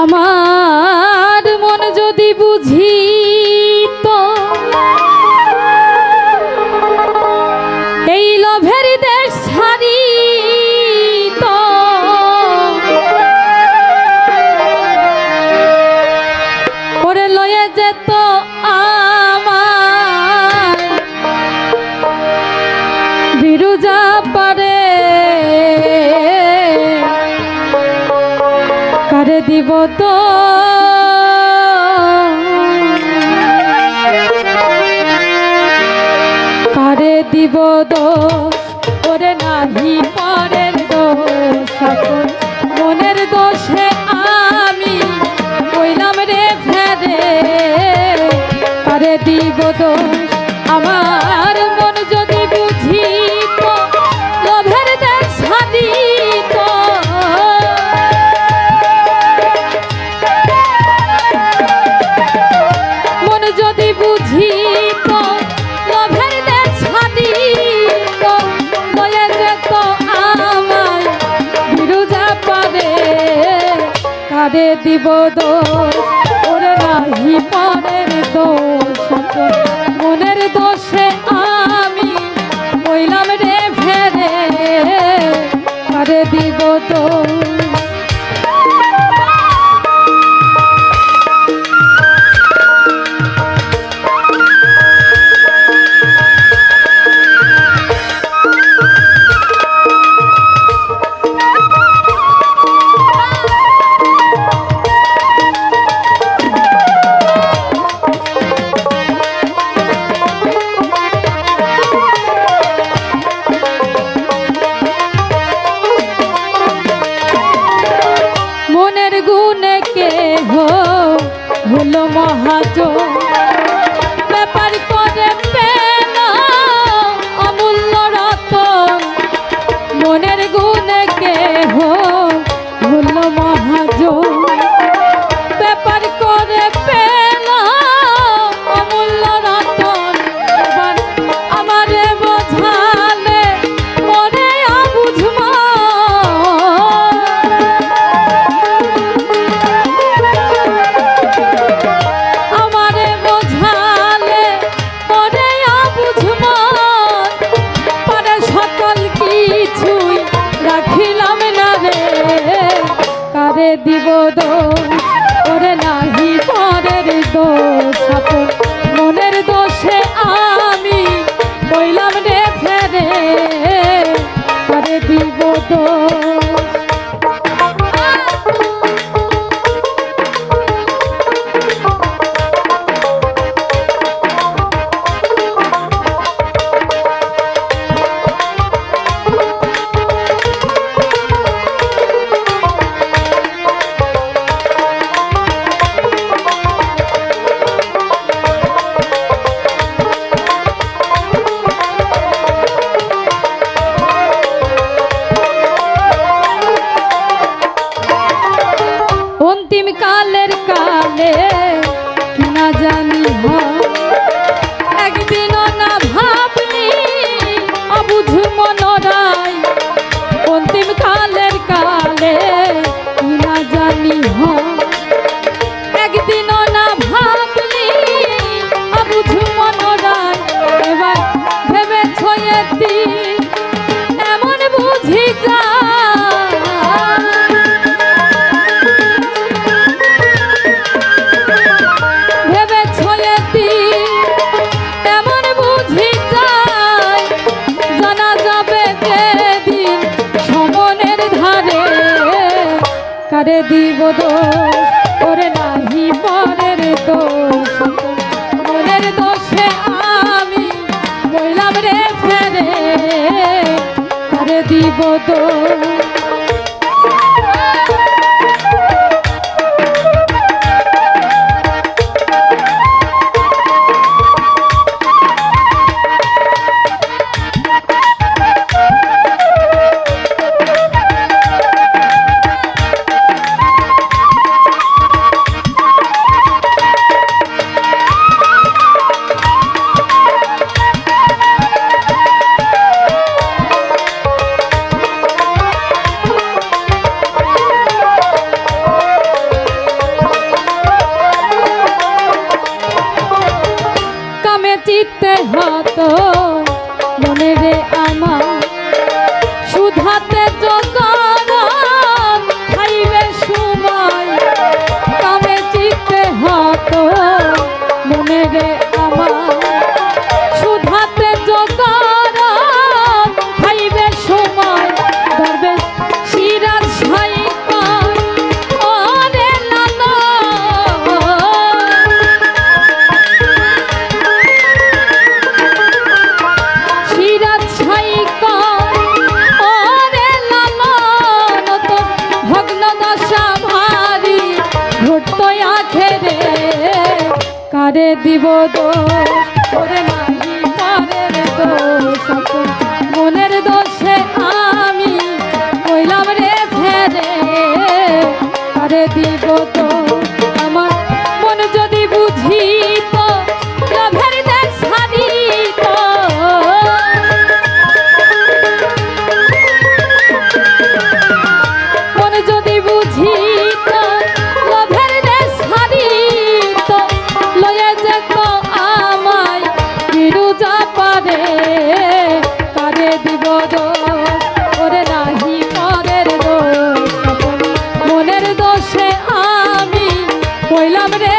আমার মন যদি বুঝি দিব তো। কারে দিব দো ওরে নাহি পরের দোষ। সকল মনের দোষে আমি কইলাম রে ফেরে। কারে দিব দোষ? দিব দোষ। ওরে নাহি পরের দোষ হলো মহাজ কারে দিব দোষ। ওরে নাহি পরের দোষ। মনের দোষে আমি বইলাম রে ফেরে। কারে দিব দোষ। কারে দিব ওরে নাহি পরের দোষ। মনের দোষে আমি বইলাম রে ফেরে, কারে দিব দোষ। দিব দোষ কইলাম রে